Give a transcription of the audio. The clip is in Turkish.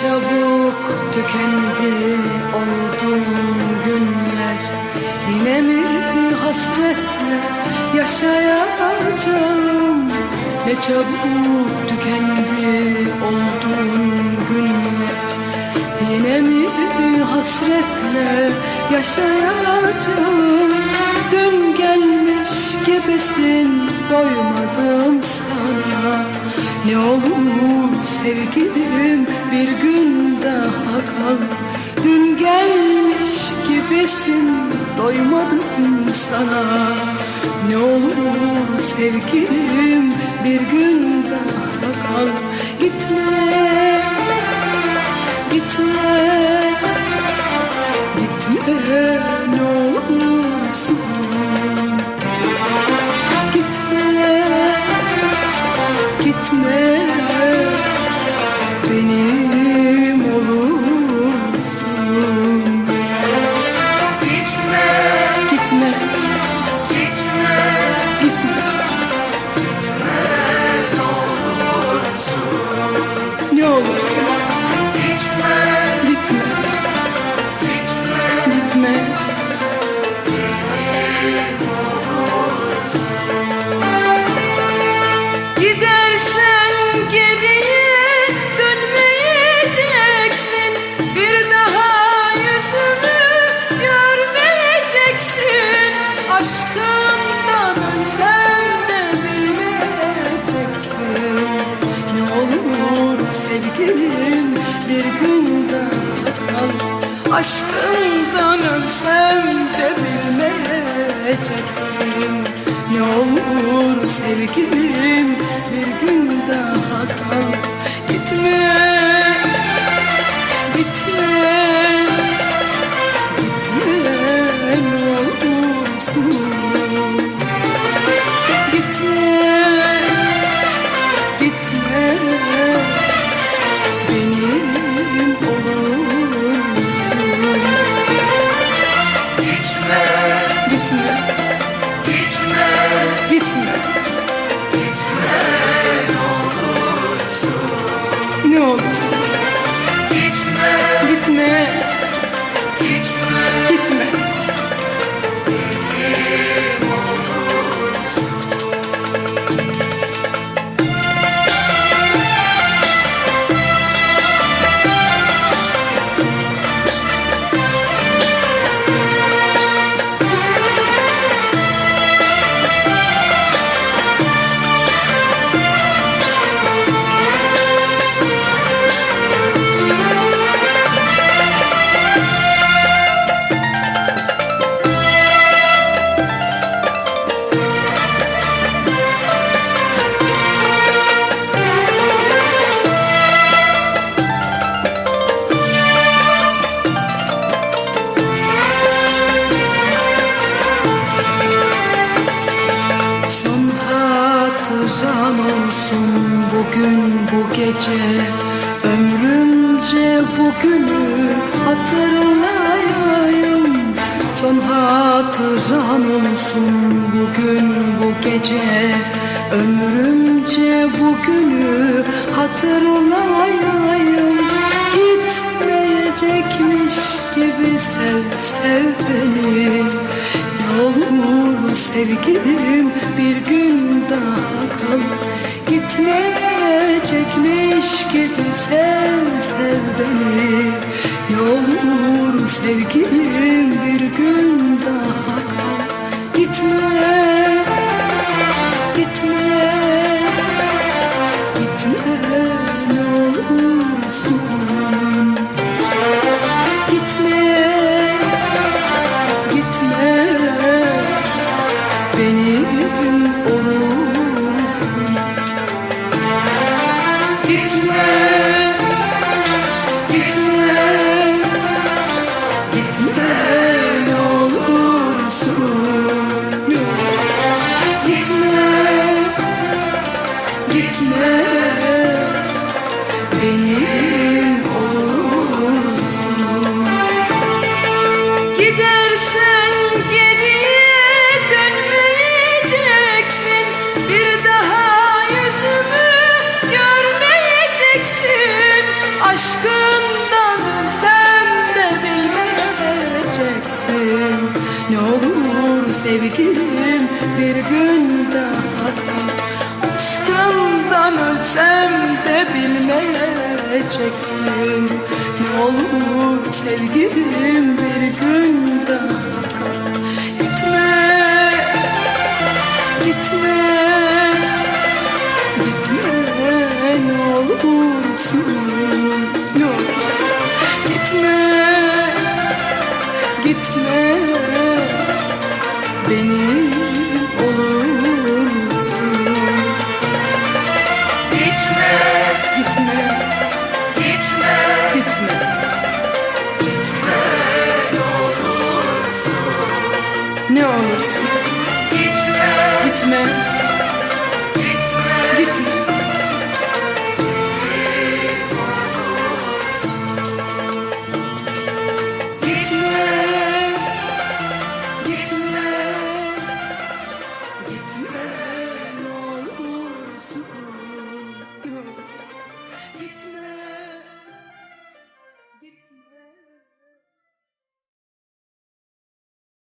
çabuk tükendi olduğum günler. Yine mi hasretle yaşayacağım? Ne çabuk tükendi olduğum günler. Yine mi hasretle yaşayacağım? Dün gelmiş gibisin doymadım sana. Ne olur sevgilim bir gün daha kal. Dün gelmiş gibisin doymadım sana. Ne olur sevgilim bir gün daha kal. Gitme, gitme, Aşkından ölsem de bilmeyeceksin. Ne olur sevgilim bir gün daha kal. Gitme, gitme, gitme ne olursun. Gitme, gece. Ömrümce bugünü hatırlayayım. Son hatıran olsun bugün bu gece. Ömrümce bugünü hatırlayayım. Gitmeyecekmiş gibi sev sev beni. Ne olur sevgilim bir gün daha kal Gitmeyecekmiş gibi sevgilim bir gün daha. Kal Aşkın Ölsem de bilmeyeceksin. Ne olur sevgilim bir gün daha